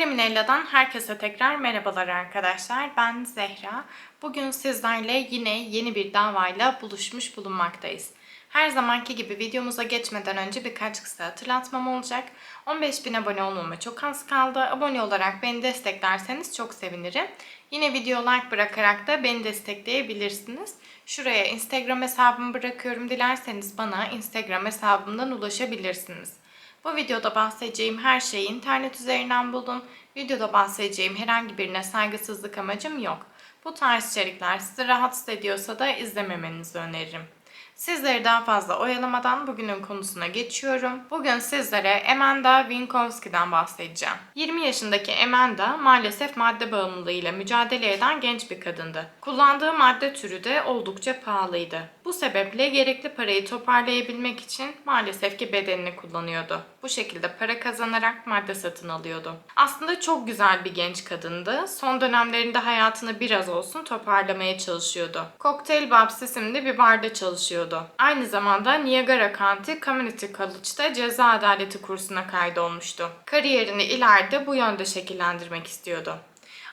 Kriminella'dan herkese tekrar merhabalar arkadaşlar. Ben Zehra. Bugün sizlerle yine yeni bir davayla buluşmuş bulunmaktayız. Her zamanki gibi videomuza geçmeden önce birkaç kısa hatırlatmam olacak. 15.000 abone olmama çok az kaldı. Abone olarak beni desteklerseniz çok sevinirim. Yine video like bırakarak da beni destekleyebilirsiniz. Şuraya Instagram hesabımı bırakıyorum. Dilerseniz bana Instagram hesabımdan ulaşabilirsiniz. Bu videoda bahsedeceğim her şeyi internet üzerinden buldum. Videoda bahsedeceğim herhangi birine saygısızlık amacım yok. Bu tarz içerikler sizi rahatsız ediyorsa da izlememenizi öneririm. Sizleri daha fazla oyalamadan bugünün konusuna geçiyorum. Bugün sizlere Amanda Winkowski'den bahsedeceğim. 20 yaşındaki Amanda maalesef madde bağımlılığıyla mücadele eden genç bir kadındı. Kullandığı madde türü de oldukça pahalıydı. Bu sebeple gerekli parayı toparlayabilmek için maalesef ki bedenini kullanıyordu. Bu şekilde para kazanarak madde satın alıyordu. Aslında çok güzel bir genç kadındı. Son dönemlerinde hayatını biraz olsun toparlamaya çalışıyordu. Cocktail Babs isimli bir barda çalışıyordu. Aynı zamanda Niagara County Community College'da ceza adaleti kursuna kaydolmuştu. Kariyerini ileride bu yönde şekillendirmek istiyordu.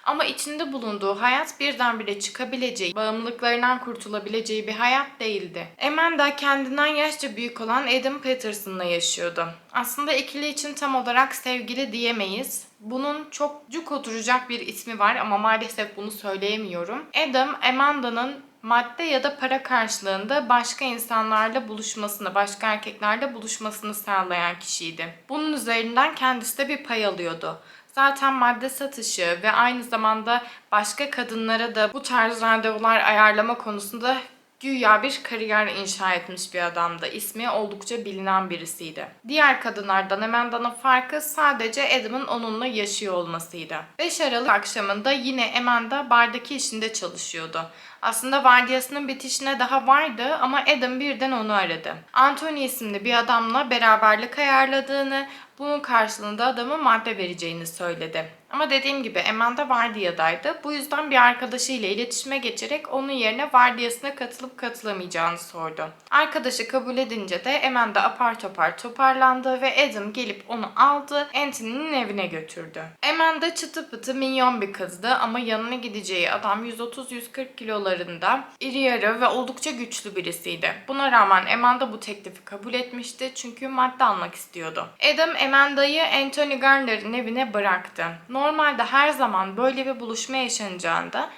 Ama içinde bulunduğu hayat birdenbire çıkabileceği, bağımlılıklarından kurtulabileceği bir hayat değildi. Amanda kendinden yaşça büyük olan Adam Peterson'la yaşıyordu. Aslında ikili için tam olarak sevgili diyemeyiz. Bunun çok cuk oturacak bir ismi var ama maalesef bunu söyleyemiyorum. Adam, Amanda'nın madde ya da para karşılığında başka insanlarla buluşmasını, başka erkeklerle buluşmasını sağlayan kişiydi. Bunun üzerinden kendisi de bir pay alıyordu. Zaten madde satışı ve aynı zamanda başka kadınlara da bu tarz randevular ayarlama konusunda güya bir kariyer inşa etmiş bir adamdı. İsmi oldukça bilinen birisiydi. Diğer kadınlardan Amanda'nın farkı sadece Adam'ın onunla yaşıyor olmasıydı. 5 Aralık akşamında yine Amanda bardaki işinde çalışıyordu. Aslında vardiyasının bitişine daha vardı ama Adam birden onu aradı. Anthony isimli bir adamla beraberlik ayarladığını, bunun karşılığında adamın madde vereceğini söyledi. Ama dediğim gibi Amanda vardiyadaydı. Bu yüzden bir arkadaşıyla iletişime geçerek onun yerine vardiyasına katılıp katılamayacağını sordu. Arkadaşı kabul edince de Amanda apar topar toparlandı ve Adam gelip onu aldı, Anthony'nin evine götürdü. Amanda çıtı pıtı minyon bir kızdı ama yanına gideceği adam 130-140 kilolarında, iri yarı ve oldukça güçlü birisiydi. Buna rağmen Amanda bu teklifi kabul etmişti çünkü madde almak istiyordu. Adam Amanda'yı Anthony Garner'ın evine bıraktı. Normalde her zaman böyle bir buluşma yaşanacağında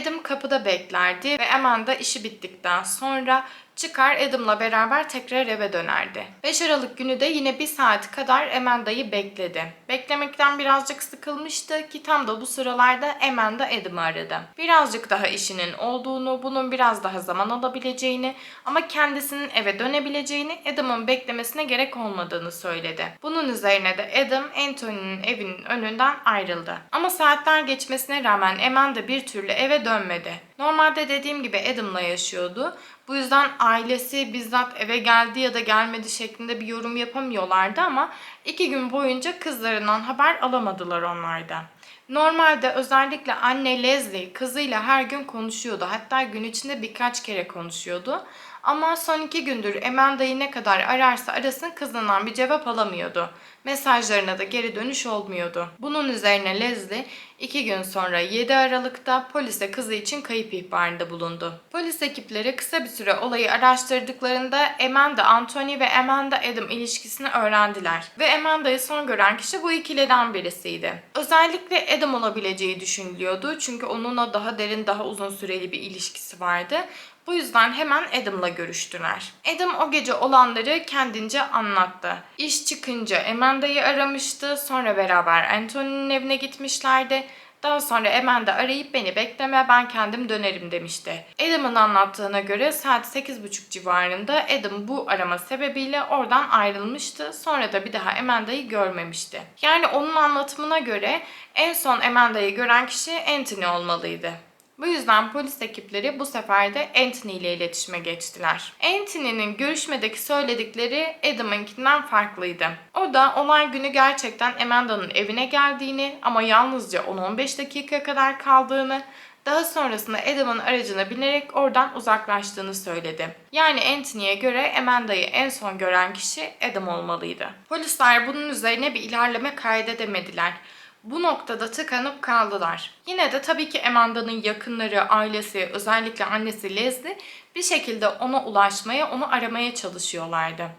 Adam kapıda beklerdi ve Amanda işi bittikten sonra çıkar Adam'la beraber tekrar eve dönerdi. 5 Aralık günü de yine bir saat kadar Amanda'yı bekledi. Beklemekten birazcık sıkılmıştı ki tam da bu sıralarda Amanda Adam'ı aradı. Birazcık daha işinin olduğunu, bunun biraz daha zaman alabileceğini ama kendisinin eve dönebileceğini Adam'ın beklemesine gerek olmadığını söyledi. Bunun üzerine de Adam Anthony'nin evinin önünden ayrıldı. Ama saatler geçmesine rağmen Amanda bir türlü eve dönmedi. Normalde dediğim gibi Adam'la yaşıyordu. Bu yüzden ailesi bizzat eve geldi ya da gelmedi şeklinde bir yorum yapamıyorlardı ama iki gün boyunca kızlarından haber alamadılar onlardan. Normalde özellikle anne Leslie kızıyla her gün konuşuyordu. Hatta gün içinde birkaç kere konuşuyordu. Ama son iki gündür Amanda'yı ne kadar ararsa arasın kızından bir cevap alamıyordu. Mesajlarına da geri dönüş olmuyordu. Bunun üzerine Leslie iki gün sonra 7 Aralık'ta polise kızı için kayıp ihbarında bulundu. Polis ekipleri kısa bir süre olayı araştırdıklarında Amanda Anthony ve Amanda Adam ilişkisini öğrendiler. Ve Amanda'yı son gören kişi bu ikiliden birisiydi. Özellikle Adam olabileceği düşünülüyordu çünkü onunla daha derin, daha uzun süreli bir ilişkisi vardı. Bu yüzden hemen Adam'la görüştüler. Adam o gece olanları kendince anlattı. İş çıkınca Amanda'yı aramıştı. Sonra beraber Anthony'nin evine gitmişlerdi. Daha sonra Amanda arayıp beni bekleme ben kendim dönerim demişti. Adam'ın anlattığına göre saat 8.30 civarında Adam bu arama sebebiyle oradan ayrılmıştı. Sonra da bir daha Amanda'yı görmemişti. Yani onun anlatımına göre en son Amanda'yı gören kişi Anthony olmalıydı. Bu yüzden polis ekipleri bu sefer de Anthony ile iletişime geçtiler. Anthony'nin görüşmedeki söyledikleri Adam'ınkinden farklıydı. O da olay günü gerçekten Amanda'nın evine geldiğini ama yalnızca 10-15 dakika kadar kaldığını, daha sonrasında Adam'ın aracına binerek oradan uzaklaştığını söyledi. Yani Anthony'ye göre Amanda'yı en son gören kişi Adam olmalıydı. Polisler bunun üzerine bir ilerleme kaydedemediler. Bu noktada tıkanıp kaldılar. Yine de tabii ki Amanda'nın yakınları, ailesi, özellikle annesi Leslie bir şekilde ona ulaşmaya, onu aramaya çalışıyorlardı.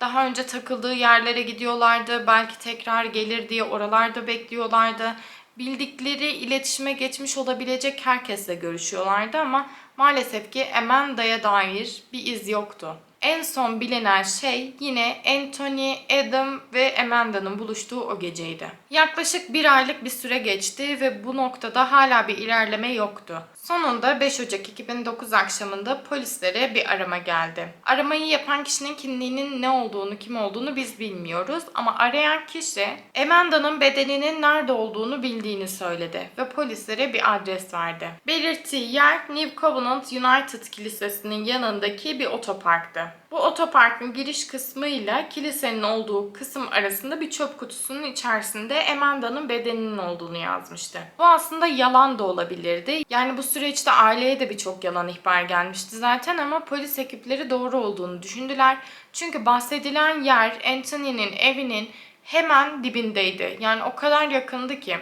Daha önce takıldığı yerlere gidiyorlardı. Belki tekrar gelir diye oralarda bekliyorlardı. Bildikleri iletişime geçmiş olabilecek herkesle görüşüyorlardı ama maalesef ki Amanda'ya dair bir iz yoktu. En son bilinen şey yine Anthony, Adam ve Amanda'nın buluştuğu o geceydi. Yaklaşık bir aylık bir süre geçti ve bu noktada hala bir ilerleme yoktu. Sonunda 5 Ocak 2009 akşamında polislere bir arama geldi. Aramayı yapan kişinin kimliğinin ne olduğunu, kim olduğunu biz bilmiyoruz ama arayan kişi Amanda'nın bedeninin nerede olduğunu bildiğini söyledi ve polislere bir adres verdi. Belirttiği yer New Covenant United Kilisesi'nin yanındaki bir otoparktı. Bu otoparkın giriş kısmıyla kilisenin olduğu kısım arasında bir çöp kutusunun içerisinde Amanda'nın bedeninin olduğunu yazmıştı. Bu aslında yalan da olabilirdi. Yani bu süreçte aileye de birçok yalan ihbar gelmişti zaten ama polis ekipleri doğru olduğunu düşündüler. Çünkü bahsedilen yer Anthony'nin evinin hemen dibindeydi. Yani o kadar yakındı ki.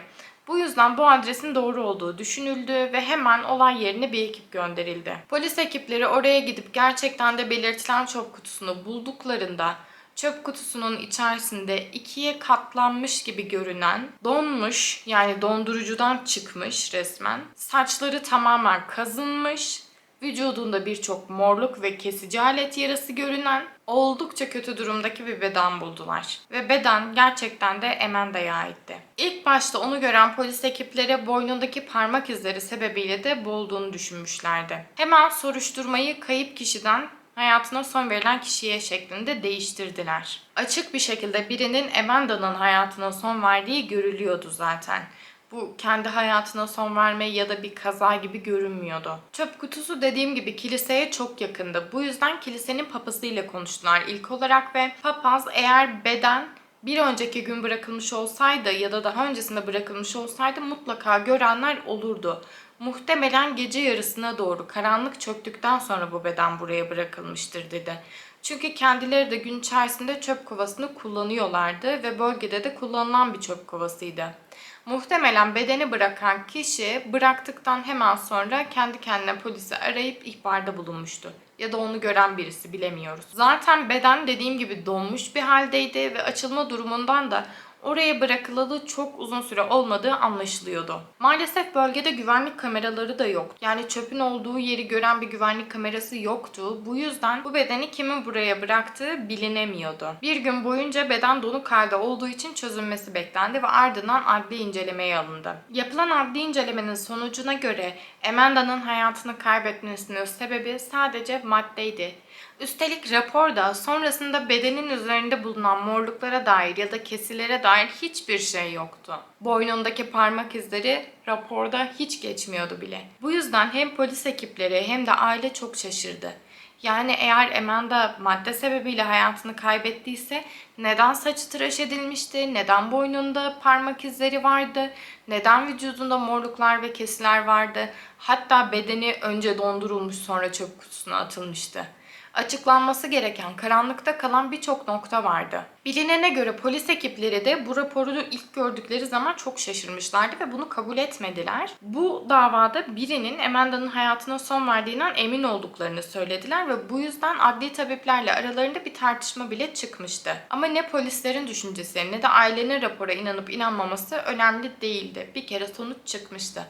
Bu yüzden bu adresin doğru olduğu düşünüldü ve hemen olay yerine bir ekip gönderildi. Polis ekipleri oraya gidip gerçekten de belirtilen çöp kutusunu bulduklarında çöp kutusunun içerisinde ikiye katlanmış gibi görünen, donmuş yani dondurucudan çıkmış resmen, saçları tamamen kazınmış, vücudunda birçok morluk ve kesici alet yarası görünen oldukça kötü durumdaki bir beden buldular. Ve beden gerçekten de Amanda'ya aitti. İlk başta onu gören polis ekipleri boynundaki parmak izleri sebebiyle de bu olduğunu düşünmüşlerdi. Hemen soruşturmayı kayıp kişiden hayatına son verilen kişiye şeklinde değiştirdiler. Açık bir şekilde birinin Amanda'nın hayatına son verdiği görülüyordu zaten. Bu kendi hayatına son verme ya da bir kaza gibi görünmüyordu. Çöp kutusu dediğim gibi kiliseye çok yakındı. Bu yüzden kilisenin papazıyla konuştular ilk olarak ve papaz eğer beden bir önceki gün bırakılmış olsaydı ya da daha öncesinde bırakılmış olsaydı mutlaka görenler olurdu. Muhtemelen gece yarısına doğru karanlık çöktükten sonra bu beden buraya bırakılmıştır dedi. Çünkü kendileri de gün içerisinde çöp kovasını kullanıyorlardı ve bölgede de kullanılan bir çöp kovasıydı. Muhtemelen bedeni bırakan kişi bıraktıktan hemen sonra kendi kendine polisi arayıp ihbarda bulunmuştu. Ya da onu gören birisi bilemiyoruz. Zaten beden dediğim gibi donmuş bir haldeydi ve açılma durumundan da oraya bırakılalı çok uzun süre olmadığı anlaşılıyordu. Maalesef bölgede güvenlik kameraları da yok. Yani çöpün olduğu yeri gören bir güvenlik kamerası yoktu. Bu yüzden bu bedeni kimin buraya bıraktığı bilinemiyordu. Bir gün boyunca beden donuk halde olduğu için çözülmesi beklendi ve ardından adli incelemeye alındı. Yapılan adli incelemenin sonucuna göre Amanda'nın hayatını kaybetmesinin sebebi sadece maddeydi. Üstelik raporda sonrasında bedenin üzerinde bulunan morluklara dair ya da kesilere dair hiçbir şey yoktu. Boynundaki parmak izleri raporda hiç geçmiyordu bile. Bu yüzden hem polis ekipleri hem de aile çok şaşırdı. Yani eğer Amanda madde sebebiyle hayatını kaybettiyse neden saçı tıraş edilmişti, neden boynunda parmak izleri vardı, neden vücudunda morluklar ve kesiler vardı, hatta bedeni önce dondurulmuş sonra çöp kutusuna atılmıştı açıklanması gereken karanlıkta kalan birçok nokta vardı. Bilinene göre polis ekipleri de bu raporu ilk gördükleri zaman çok şaşırmışlardı ve bunu kabul etmediler. Bu davada birinin Amanda'nın hayatına son verdiğinden emin olduklarını söylediler ve bu yüzden adli tabiplerle aralarında bir tartışma bile çıkmıştı. Ama ne polislerin düşüncesi ne de ailenin rapora inanıp inanmaması önemli değildi. Bir kere sonuç çıkmıştı.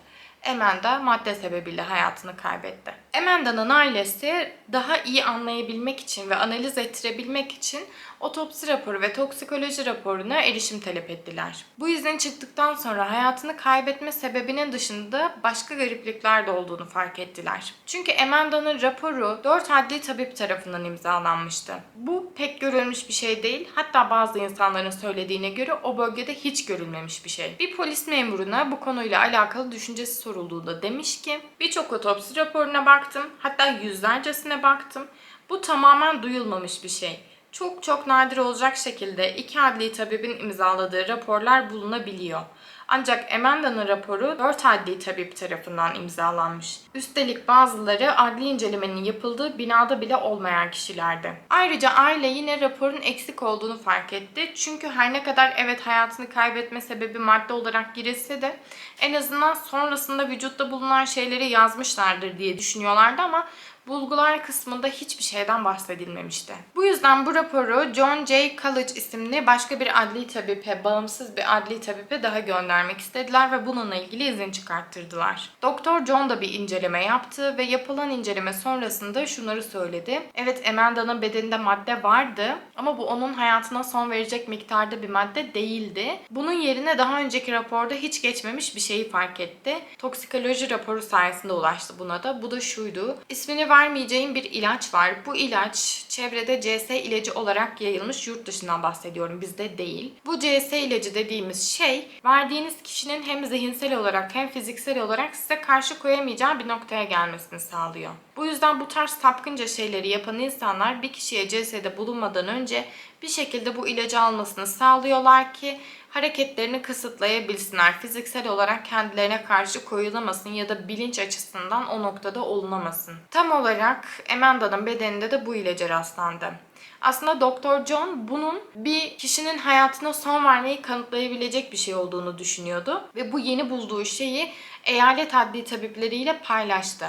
Amanda madde sebebiyle hayatını kaybetti. Amanda'nın ailesi daha iyi anlayabilmek için ve analiz ettirebilmek için otopsi raporu ve toksikoloji raporuna erişim talep ettiler. Bu izin çıktıktan sonra hayatını kaybetme sebebinin dışında başka gariplikler de olduğunu fark ettiler. Çünkü Amanda'nın raporu 4 adli tabip tarafından imzalanmıştı. Bu pek görülmüş bir şey değil. Hatta bazı insanların söylediğine göre o bölgede hiç görülmemiş bir şey. Bir polis memuruna bu konuyla alakalı düşüncesi sorulduğunda demiş ki birçok otopsi raporuna baktım. Hatta yüzlercesine baktım. Bu tamamen duyulmamış bir şey çok çok nadir olacak şekilde iki adli tabibin imzaladığı raporlar bulunabiliyor. Ancak Amanda'nın raporu 4 adli tabip tarafından imzalanmış. Üstelik bazıları adli incelemenin yapıldığı binada bile olmayan kişilerdi. Ayrıca aile yine raporun eksik olduğunu fark etti. Çünkü her ne kadar evet hayatını kaybetme sebebi madde olarak girilse de en azından sonrasında vücutta bulunan şeyleri yazmışlardır diye düşünüyorlardı ama bulgular kısmında hiçbir şeyden bahsedilmemişti. Bu yüzden bu raporu John J. College isimli başka bir adli tabipe, bağımsız bir adli tabipe daha göndermek istediler ve bununla ilgili izin çıkarttırdılar. Doktor John da bir inceleme yaptı ve yapılan inceleme sonrasında şunları söyledi. Evet Amanda'nın bedeninde madde vardı ama bu onun hayatına son verecek miktarda bir madde değildi. Bunun yerine daha önceki raporda hiç geçmemiş bir şeyi fark etti. Toksikoloji raporu sayesinde ulaştı buna da. Bu da şuydu. İsmini vermeyeceğim bir ilaç var. Bu ilaç çevrede CS ilacı olarak yayılmış. Yurt dışından bahsediyorum. Bizde değil. Bu CS ilacı dediğimiz şey verdiğiniz kişinin hem zihinsel olarak hem fiziksel olarak size karşı koyamayacağı bir noktaya gelmesini sağlıyor. Bu yüzden bu tarz tapkınca şeyleri yapan insanlar bir kişiye CS'de bulunmadan önce bir şekilde bu ilacı almasını sağlıyorlar ki hareketlerini kısıtlayabilsinler. Fiziksel olarak kendilerine karşı koyulamasın ya da bilinç açısından o noktada olunamasın. Tam olarak Amanda'nın bedeninde de bu ilaca rastlandı. Aslında Doktor John bunun bir kişinin hayatına son vermeyi kanıtlayabilecek bir şey olduğunu düşünüyordu ve bu yeni bulduğu şeyi eyalet adli tabipleriyle paylaştı.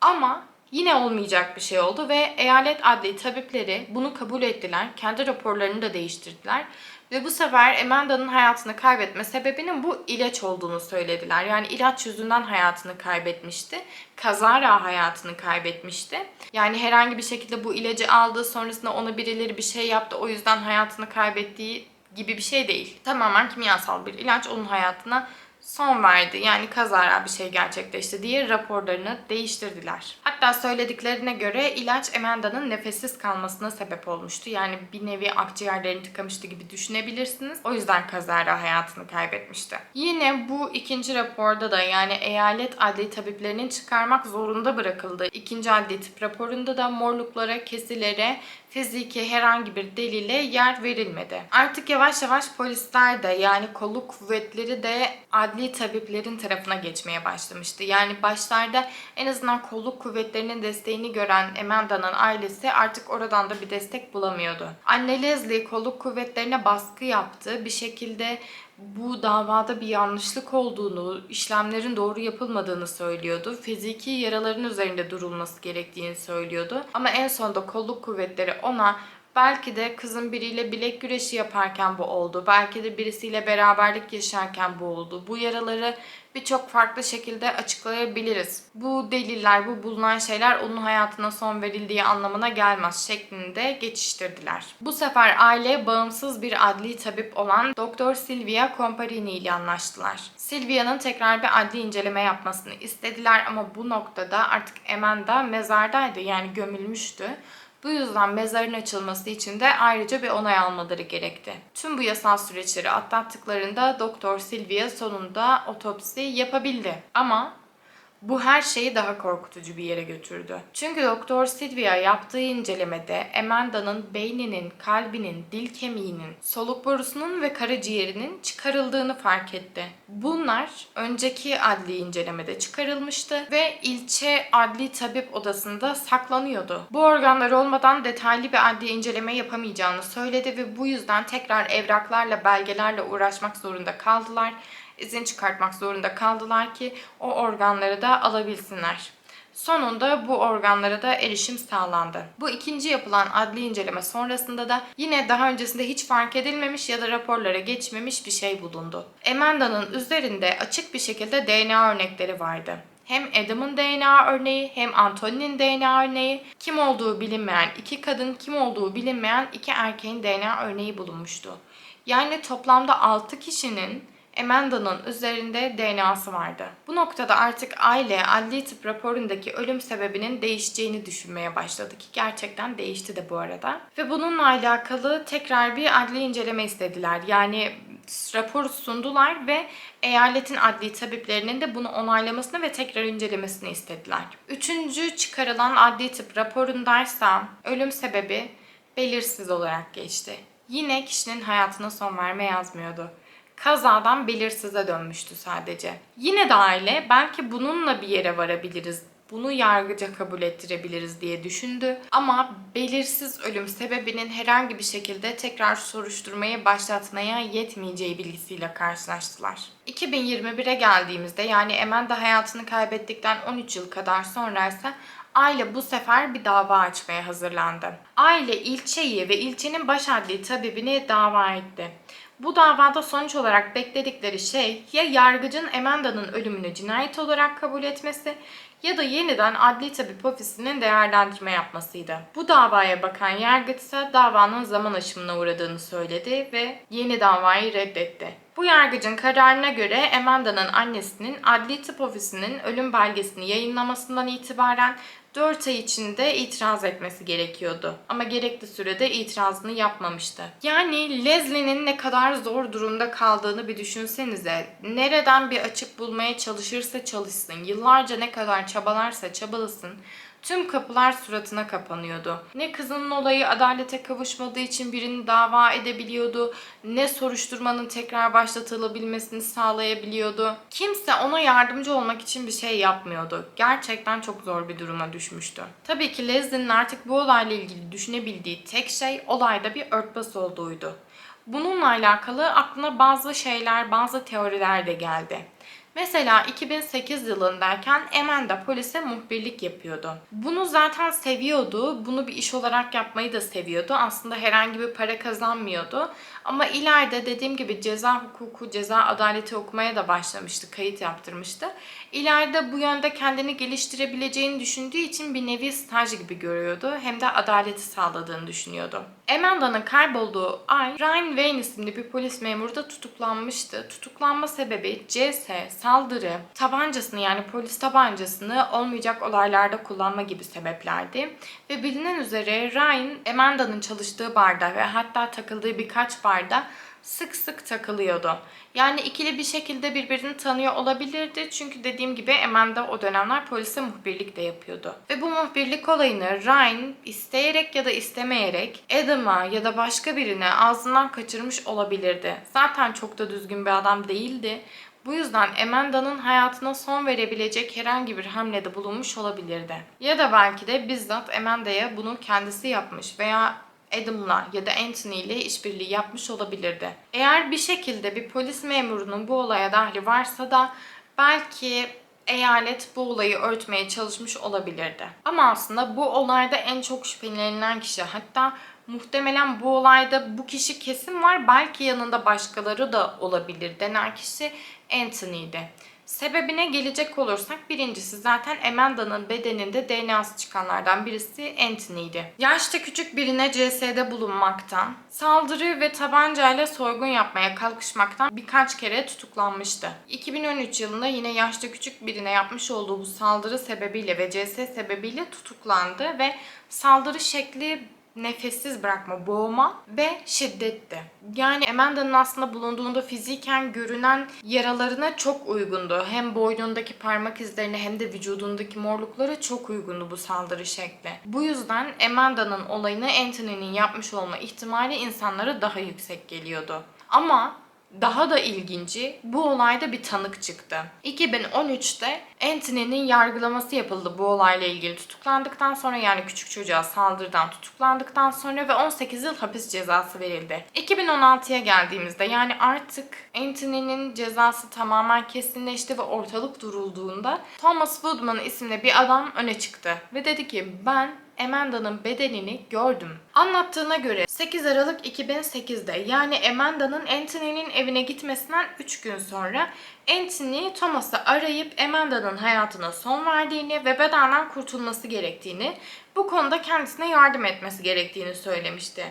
Ama yine olmayacak bir şey oldu ve eyalet adli tabipleri bunu kabul ettiler. Kendi raporlarını da değiştirdiler. Ve bu sefer Amanda'nın hayatını kaybetme sebebinin bu ilaç olduğunu söylediler. Yani ilaç yüzünden hayatını kaybetmişti. Kazara hayatını kaybetmişti. Yani herhangi bir şekilde bu ilacı aldı sonrasında ona birileri bir şey yaptı o yüzden hayatını kaybettiği gibi bir şey değil. Tamamen kimyasal bir ilaç onun hayatına son verdi. Yani kazara bir şey gerçekleşti diye raporlarını değiştirdiler. Hatta söylediklerine göre ilaç Amanda'nın nefessiz kalmasına sebep olmuştu. Yani bir nevi akciğerlerini tıkamıştı gibi düşünebilirsiniz. O yüzden kazara hayatını kaybetmişti. Yine bu ikinci raporda da yani eyalet adli tabiplerinin çıkarmak zorunda bırakıldığı ikinci adli tıp raporunda da morluklara, kesilere, fiziki herhangi bir delile yer verilmedi. Artık yavaş yavaş polisler de yani kolluk kuvvetleri de adli tabiplerin tarafına geçmeye başlamıştı. Yani başlarda en azından kolluk kuvvetlerinin desteğini gören Amanda'nın ailesi artık oradan da bir destek bulamıyordu. Anne Leslie kolluk kuvvetlerine baskı yaptı. Bir şekilde bu davada bir yanlışlık olduğunu, işlemlerin doğru yapılmadığını söylüyordu. Fiziki yaraların üzerinde durulması gerektiğini söylüyordu. Ama en sonunda kolluk kuvvetleri ona belki de kızın biriyle bilek güreşi yaparken bu oldu. Belki de birisiyle beraberlik yaşarken bu oldu. Bu yaraları birçok farklı şekilde açıklayabiliriz. Bu deliller, bu bulunan şeyler onun hayatına son verildiği anlamına gelmez şeklinde geçiştirdiler. Bu sefer aile bağımsız bir adli tabip olan Doktor Silvia Comparini ile anlaştılar. Silvia'nın tekrar bir adli inceleme yapmasını istediler ama bu noktada artık Amanda mezardaydı yani gömülmüştü. Bu yüzden mezarın açılması için de ayrıca bir onay almaları gerekti. Tüm bu yasal süreçleri atlattıklarında Doktor Silvia sonunda otopsi yapabildi. Ama bu her şeyi daha korkutucu bir yere götürdü. Çünkü Doktor Silvia yaptığı incelemede Amanda'nın beyninin, kalbinin, dil kemiğinin, soluk borusunun ve karaciğerinin çıkarıldığını fark etti. Bunlar önceki adli incelemede çıkarılmıştı ve ilçe adli tabip odasında saklanıyordu. Bu organlar olmadan detaylı bir adli inceleme yapamayacağını söyledi ve bu yüzden tekrar evraklarla, belgelerle uğraşmak zorunda kaldılar izin çıkartmak zorunda kaldılar ki o organları da alabilsinler. Sonunda bu organlara da erişim sağlandı. Bu ikinci yapılan adli inceleme sonrasında da yine daha öncesinde hiç fark edilmemiş ya da raporlara geçmemiş bir şey bulundu. Amanda'nın üzerinde açık bir şekilde DNA örnekleri vardı. Hem Adam'ın DNA örneği hem Anthony'nin DNA örneği, kim olduğu bilinmeyen iki kadın, kim olduğu bilinmeyen iki erkeğin DNA örneği bulunmuştu. Yani toplamda 6 kişinin Amanda'nın üzerinde DNA'sı vardı. Bu noktada artık aile adli tıp raporundaki ölüm sebebinin değişeceğini düşünmeye başladı ki gerçekten değişti de bu arada. Ve bununla alakalı tekrar bir adli inceleme istediler. Yani raporu sundular ve eyaletin adli tabiplerinin de bunu onaylamasını ve tekrar incelemesini istediler. Üçüncü çıkarılan adli tıp raporundaysa ölüm sebebi belirsiz olarak geçti. Yine kişinin hayatına son verme yazmıyordu Kazadan belirsize dönmüştü sadece. Yine de aile belki bununla bir yere varabiliriz bunu yargıca kabul ettirebiliriz diye düşündü. Ama belirsiz ölüm sebebinin herhangi bir şekilde tekrar soruşturmayı başlatmaya yetmeyeceği bilgisiyle karşılaştılar. 2021'e geldiğimizde yani Amanda hayatını kaybettikten 13 yıl kadar sonra ise Aile bu sefer bir dava açmaya hazırlandı. Aile ilçeyi ve ilçenin baş adli tabibini dava etti. Bu davada sonuç olarak bekledikleri şey ya yargıcın Amanda'nın ölümünü cinayet olarak kabul etmesi ya da yeniden adli tabip ofisinin değerlendirme yapmasıydı. Bu davaya bakan yargıç ise davanın zaman aşımına uğradığını söyledi ve yeni davayı reddetti. Bu yargıcın kararına göre Amanda'nın annesinin adli tıp ofisinin ölüm belgesini yayınlamasından itibaren 4 ay içinde itiraz etmesi gerekiyordu. Ama gerekli sürede itirazını yapmamıştı. Yani Leslie'nin ne kadar zor durumda kaldığını bir düşünsenize. Nereden bir açık bulmaya çalışırsa çalışsın, yıllarca ne kadar çabalarsa çabalasın, Tüm kapılar suratına kapanıyordu. Ne kızının olayı adalete kavuşmadığı için birini dava edebiliyordu, ne soruşturmanın tekrar başlatılabilmesini sağlayabiliyordu. Kimse ona yardımcı olmak için bir şey yapmıyordu. Gerçekten çok zor bir duruma düşmüştü. Tabii ki Leslie'nin artık bu olayla ilgili düşünebildiği tek şey olayda bir örtbas olduğuydu. Bununla alakalı aklına bazı şeyler, bazı teoriler de geldi. Mesela 2008 yılındayken Amanda polise muhbirlik yapıyordu. Bunu zaten seviyordu. Bunu bir iş olarak yapmayı da seviyordu. Aslında herhangi bir para kazanmıyordu. Ama ileride dediğim gibi ceza hukuku, ceza adaleti okumaya da başlamıştı. Kayıt yaptırmıştı. İleride bu yönde kendini geliştirebileceğini düşündüğü için bir nevi staj gibi görüyordu. Hem de adaleti sağladığını düşünüyordu. Amanda'nın kaybolduğu ay Ryan Wayne isimli bir polis memuru da tutuklanmıştı. Tutuklanma sebebi CS, saldırı, tabancasını yani polis tabancasını olmayacak olaylarda kullanma gibi sebeplerdi. Ve bilinen üzere Ryan Amanda'nın çalıştığı barda ve hatta takıldığı birkaç barda sık sık takılıyordu. Yani ikili bir şekilde birbirini tanıyor olabilirdi. Çünkü dediğim gibi Amanda o dönemler polise muhbirlik de yapıyordu. Ve bu muhbirlik olayını Ryan isteyerek ya da istemeyerek Adam'a ya da başka birine ağzından kaçırmış olabilirdi. Zaten çok da düzgün bir adam değildi. Bu yüzden Amanda'nın hayatına son verebilecek herhangi bir hamlede bulunmuş olabilirdi. Ya da belki de bizzat Amanda'ya bunu kendisi yapmış veya Adam'la ya da Anthony ile işbirliği yapmış olabilirdi. Eğer bir şekilde bir polis memurunun bu olaya dahli varsa da belki eyalet bu olayı örtmeye çalışmış olabilirdi. Ama aslında bu olayda en çok şüphelenilen kişi hatta muhtemelen bu olayda bu kişi kesin var. Belki yanında başkaları da olabilir denen kişi Anthony'di. Sebebine gelecek olursak birincisi zaten Amanda'nın bedeninde DNA'sı çıkanlardan birisi Anthony'ydi. Yaşta küçük birine CS'de bulunmaktan, saldırı ve tabancayla soygun yapmaya kalkışmaktan birkaç kere tutuklanmıştı. 2013 yılında yine yaşta küçük birine yapmış olduğu bu saldırı sebebiyle ve CS sebebiyle tutuklandı ve saldırı şekli nefessiz bırakma, boğma ve şiddetti. Yani Amanda'nın aslında bulunduğunda fiziken görünen yaralarına çok uygundu. Hem boynundaki parmak izlerine hem de vücudundaki morluklara çok uygundu bu saldırı şekli. Bu yüzden Amanda'nın olayını Anthony'nin yapmış olma ihtimali insanlara daha yüksek geliyordu. Ama daha da ilginci bu olayda bir tanık çıktı. 2013'te Anthony'nin yargılaması yapıldı bu olayla ilgili tutuklandıktan sonra yani küçük çocuğa saldırıdan tutuklandıktan sonra ve 18 yıl hapis cezası verildi. 2016'ya geldiğimizde yani artık Anthony'nin cezası tamamen kesinleşti ve ortalık durulduğunda Thomas Woodman isimli bir adam öne çıktı ve dedi ki ben Amanda'nın bedenini gördüm. Anlattığına göre 8 Aralık 2008'de yani Amanda'nın Anthony'nin evine gitmesinden 3 gün sonra Anthony Thomas'ı arayıp Amanda'nın hayatına son verdiğini ve bedenden kurtulması gerektiğini, bu konuda kendisine yardım etmesi gerektiğini söylemişti.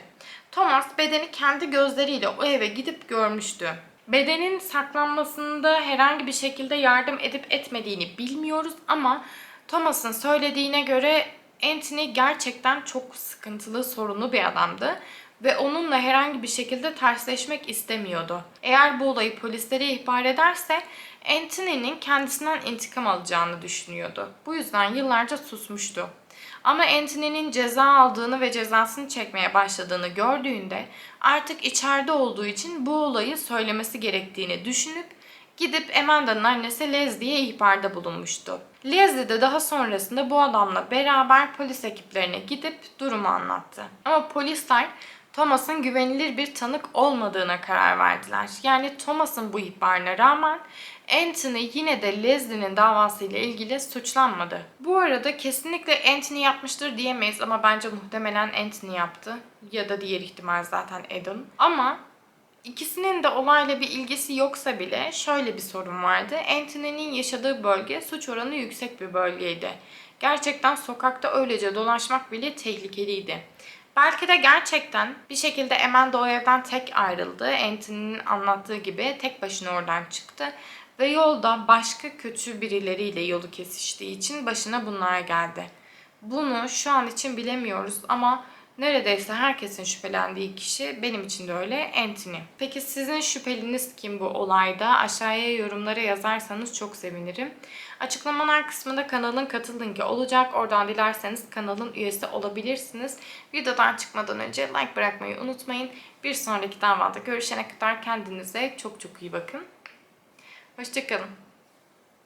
Thomas bedeni kendi gözleriyle o eve gidip görmüştü. Bedenin saklanmasında herhangi bir şekilde yardım edip etmediğini bilmiyoruz ama Thomas'ın söylediğine göre Anthony gerçekten çok sıkıntılı, sorunlu bir adamdı ve onunla herhangi bir şekilde tersleşmek istemiyordu. Eğer bu olayı polislere ihbar ederse Anthony'nin kendisinden intikam alacağını düşünüyordu. Bu yüzden yıllarca susmuştu. Ama Anthony'nin ceza aldığını ve cezasını çekmeye başladığını gördüğünde artık içeride olduğu için bu olayı söylemesi gerektiğini düşünüp gidip Amanda'nın annesi Leslie'ye ihbarda bulunmuştu. Leslie de daha sonrasında bu adamla beraber polis ekiplerine gidip durumu anlattı. Ama polisler Thomas'ın güvenilir bir tanık olmadığına karar verdiler. Yani Thomas'ın bu ihbarına rağmen Anthony yine de Leslie'nin davasıyla ilgili suçlanmadı. Bu arada kesinlikle Anthony yapmıştır diyemeyiz ama bence muhtemelen Anthony yaptı. Ya da diğer ihtimal zaten Adam. Ama İkisinin de olayla bir ilgisi yoksa bile şöyle bir sorun vardı. Anthony'nin yaşadığı bölge suç oranı yüksek bir bölgeydi. Gerçekten sokakta öylece dolaşmak bile tehlikeliydi. Belki de gerçekten bir şekilde Amanda o evden tek ayrıldı. Anthony'nin anlattığı gibi tek başına oradan çıktı. Ve yolda başka kötü birileriyle yolu kesiştiği için başına bunlar geldi. Bunu şu an için bilemiyoruz ama neredeyse herkesin şüphelendiği kişi benim için de öyle Anthony. Peki sizin şüpheliniz kim bu olayda? Aşağıya yorumlara yazarsanız çok sevinirim. Açıklamalar kısmında kanalın katıl linki olacak. Oradan dilerseniz kanalın üyesi olabilirsiniz. Videodan çıkmadan önce like bırakmayı unutmayın. Bir sonraki davada görüşene kadar kendinize çok çok iyi bakın. Hoşçakalın.